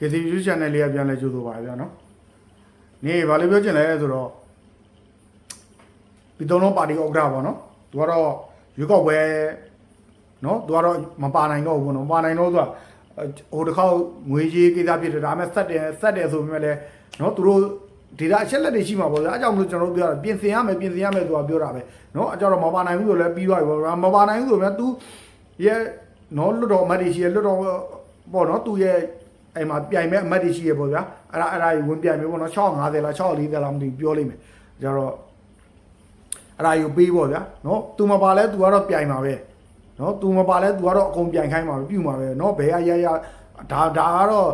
KTV YouTube channel လေးကပြန်လဲကြိုးဆိုပါဗျာနော်နေဘာလို့ပြောချင်လဲဆိုတော့ဒီသုံးလုံးပါတီဥက္ကဋ္ဌပေါ့နော်သူကတော့ရွေးကောက်ပွဲနော်သူကတော့မပါနိုင်တော့ဘူးပေါ့နော်မပါနိုင်တော့သူကဟိုတစ်ခေါက်ငွေကြီးကိစ္စဖြစ်တယ်ဒါပေမဲ့ဆက်တယ်ဆက်တယ်ဆိုပေမဲ့လည်းနော်သူတို့ဒေတာအချက်လက်တွေရှိမှာပေါ့ဗျာအဲကြောင့်မလို့ကျွန်တော်တို့ပြောတာပြင်ဆင်ရမယ်ပြင်ဆင်ရမယ်သူကပြောတာပဲနော်အကြောတော့မပါနိုင်ဘူးဆိုလည်းပြီးသွားပြီပေါ့မပါနိုင်ဘူးဆိုပေမဲ့ तू ရဲ့နော်လွတ်တော်အမတ်တွေရှိရလွတ်တော်ပေါ့နော်သူရဲ့ အဲ့မှာပြိုင်မဲ့အမတ်တွေရှိရပေါ့ဗျာအဲ့ဒါအဲ့ဒါကြီးဝင်ပြိုင်မျိုးပေါ့နော်650လား640လားမသိဘူးပြောလိမ့်မယ်ကြတော့အဲ့ဒါကြီးပေးပေါ့ဗျာနော်သူမပါလဲသူကတော့ပြိုင်မှာပဲနော်သူမပါလဲသူကတော့အကုန်ပြိုင်ခိုင်းမှာပဲပြုမှာပဲနော်ဘယ်ရရရဒါဒါကတော့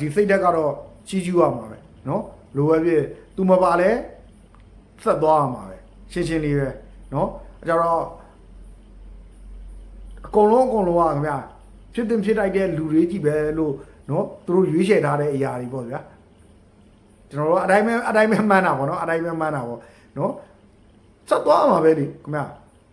ဒီစိတ်ဓာတ်ကတော့ချီးကျူးရမှာပဲနော်လိုပဲဖြစ်သူမပါလဲဆက်သွားရမှာပဲရှင်းရှင်းလေးပဲနော်အဲကြတော့အကုန်လုံးအကုန်လုံးကခင်ဗျာဖြစ်တင်ဖြစ်တိုက်တဲ့လူတွေကြီးပဲလို့ နော်သူတို့ရွေးချယ်ထားတဲ့အရာတွေပေါ့ဗျာကျွန်တော်တို့အတိုင်းပဲအတိုင်းပဲမှန်းတာပေါ့နော်အတိုင်းပဲမှန်းတာပေါ့နော်ဆက်သွားမှာပဲလေခင်ဗျာ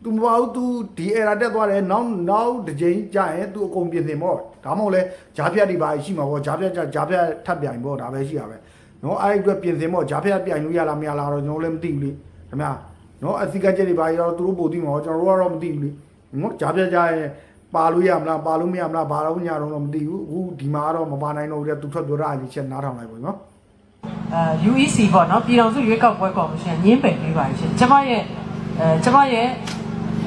तू မပါဘူး तू ဒီ era တက်သွားတယ်နောက်နောက်တစ်ချိန်ကြာရင် तू အကုန်ပြင်ဆင်ပေါ့ဒါမှမဟုတ်လဲဂျားဖြတ်တွေပါရှိမှာပေါ့ဂျားဖြတ်ဂျားဖြတ်ထပ်ပြိုင်ပေါ့ဒါပဲရှိရပဲနော်အဲ့ဒီအတွက်ပြင်ဆင်ပေါ့ဂျားဖြတ်ပြိုင်လို့ရလားမရလားတော့ကျွန်တော်လည်းမသိဘူးလေခင်ဗျာနော်အစီကချက်တွေပါရောသူတို့ပို့သိမှာပေါ့ကျွန်တော်တို့ကတော့မသိဘူးလေ နော်ကြားပြကြရင် ပါလို့ရမလားပါလို့မရမလားဘာလို့ညာတော့မသိဘူးအခုဒီမှာကတော့မပါနိုင်တော့ဘူးတဲ့သူထွက်ပြောတာအကြီးချက်နားထောင်လိုက်ပါနော် အဲ UEC ပေါ့နော်ပြည်တော်စုရွေးကောက်ပွဲကော်မရှင်ညင်းပယ်ပေးပါတယ်ရှင်ကျမရဲ့အဲကျမရဲ့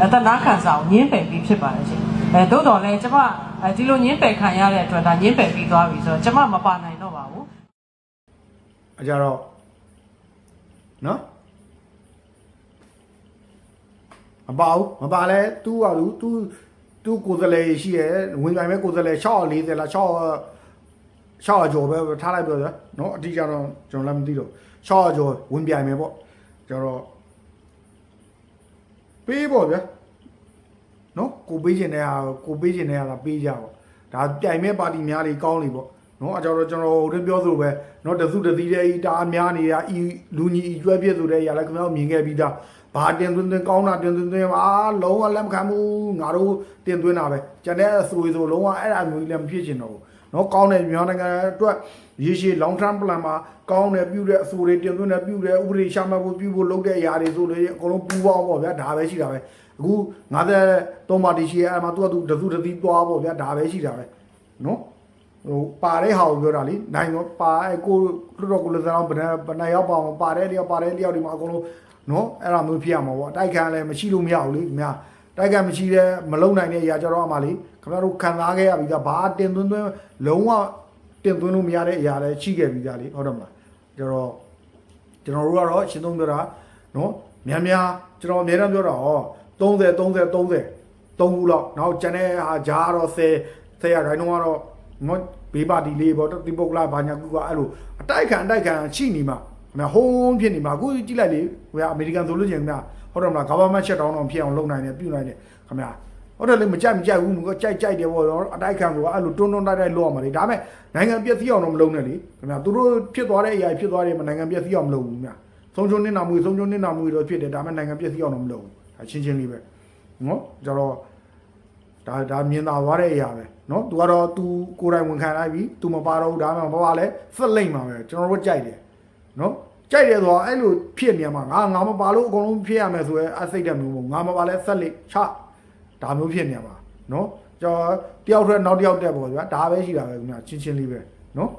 အတနာခံစာကိုညင်းပယ်ပြီးဖြစ်ပါတယ်ရှင်အဲသို့တော်လည်းကျမအဲဒီလိုညင်းပယ်ခံရတဲ့အတွက်ဒါညင်းပယ်ပြီးသွားပြီဆိုတော့ကျမမပါနိုင်တော့ပါဘူး အကြတော့နော်မပါဘူးမပါလဲ तू ကလူ तू तू ကိုယ်စလဲရှိရဲဝင်ပိုင်မဲ့ကိုယ်စလဲ640လား6 6ကျော်ပဲထားလိုက်ပြောစမ်းနော်အတိအကျတော့ကျွန်တော်လည်းမသိတော့6ကျော်ဝင်ပြိုင်မယ်ပေါ့ကျတော့ပေးပေါ့ဗျာနော်ကိုပေးခြင်းတဲ့ဟာကိုပေးခြင်းတဲ့ဟာကပေးကြပေါ့ဒါပြိုင်မဲ့ပါတီများတွေကောင်းလေပေါ့နော်အကြောတော့ကျွန်တော်ဟိုတည်းပြောသလိုပဲနော်တစုတစည်းတဲ့ဤတာအများနေတာဤလူညီဤကျွဲပြည့်ဆိုတဲ့ຢာလည်းခင်ဗျားတို့မြင်ခဲ့ပြီးသား ဘာတင်သွင်းသွင်းကောင်းတာတင်သွင်းသွင်းပါလုံးဝလက်မခံဘူးငါတို့တင်သွင်းတာပဲကျန်တဲ့အဆွေဆိုလုံးဝအဲ့ဒါမျိုးကြီးလည်းမဖြစ်ချင်တော့ဘူးနော်ကောင်းတဲ့မြန်မာနိုင်ငံအတွက်ရေရှည် long term plan မှာကောင်းတဲ့ပြုတဲ့အဆိုတွေတင်သွင်းတဲ့ပြုတဲ့ဥပဒေရှာမှတ်ဖို့ပြုဖို့လုပ်တဲ့အရာတွေဆိုလေအကုန်လုံးပူပေါင်းပေါ့ဗျာဒါပဲရှိတာပဲအခု53ပါတီရှိရဲ့အဲ့မှာသူကသူတစုတစည်းသွားပေါ့ဗျာဒါပဲရှိတာပဲနော်ဟိုပါတဲ့ဟာကိုပြောတာလीနိုင်တော့ပါအဲ့ကိုလွတ်တော့ကိုလစအောင်ဘယ်နဲ့ဘယ်နဲ့ရောက်ပါအောင်ပါတဲ့တယောက်ပါတဲ့တယောက်ဒီမှာအကုန်လုံး နော်အဲ့ဒါမျိုးဖြစ်ရမှာပေါ့တိုက်ခံလည်းမရှိလို့မရဘူးလေခင်ဗျာတိုက်ခံမရှိတဲ့မလုံနိုင်တဲ့အရာကြတော့အမှလေခင်ဗျားတို့ခံစားခဲ့ရပြီးသားဘာတင်သွင်းသွင်းလုံးဝတင်သွင်းလို့မရတဲ့အရာလည်းရှိခဲ့ပြီးသားလေဟုတ်တယ်မလားကျတော့ကျွန်တော်တို့ကတော့အရှင်းဆုံးပြောတာနော်များများကျွန်တော်အများအားပြောတာဟော30 30 30 3ခုလောက်နောက်ကျန်တဲ့ဟာဂျားကတော့10 10ရာခိုင်နှုန်းကတော့မဘေးပါတီလေးပေါ့တိပုတ်ကလာဘာညာကူကအဲ့လိုအတိုက်ခံအတိုက်ခံချိနေမှာ ခင်ဗျာဟိုးဖြစ်နေမှာအခုကြည့်လိုက်လေဟိုကအမေရိကန်ဆိုလို့ချင်းခင်ဗျာဟုတ်တယ်မလား government shutdown တော့ဖြစ်အောင်လုပ်နိုင်တယ်ပြုနိုင်တယ်ခင်ဗျာဟုတ်တယ်လေမကြိုက်မကြိုက်ဘူးကြိုက်ကြိုက်တယ်ပေါ့နော်အတိုက်ခံကအဲ့လိုတွန်းတွန်းတိုက်တိုက်လုပ်ရမှာလေဒါပေမဲ့နိုင်ငံပြည့်စည်အောင်တော့မလုပ်နဲ့လေခင်ဗျာသူတို့ဖြစ်သွားတဲ့အရာဖြစ်သွားတယ်မနိုင်ငံပြည့်စည်အောင်မလုပ်ဘူးခင်ဗျာဆုံးချုံနေတာမွေဆုံးချုံနေတာမွေတော့ဖြစ်တယ်ဒါပေမဲ့နိုင်ငံပြည့်စည်အောင်တော့မလုပ်ဘူးဒါချင်းချင်းလေးပဲနော်ကျတော့ ဒါဒါမြင်သာသွားတဲ့အရာပဲเนาะ तू ကတော့ तू ကိုယ်တိုင်ဝန်ခံလိုက်ပြီ तू မပါတော့ဘူးဒါမှမဟုတ်ဘာလဲဖက်လိမ့်မှာပဲကျွန်တော်တို့ကြိုက်တယ် နော်ကြိုက်တယ်ဆိုတာအဲ့လိုဖြစ်မြန်မှာငါငါမပါလို့အကုန်လုံးဖြစ်ရမယ်ဆိုရဲအစိတ်တဲ့မျိုးပေါ့ငါမပါလဲဆက်လက်ချဒါမျိုးဖြစ်မြန်မှာနော်ကျွန်တော်တယောက်ထွက်နောက်တယောက်တက်ပေါ့ဗျာဒါပဲရှိတာပဲခင်ဗျာချင်းချင်းလေးပဲနော်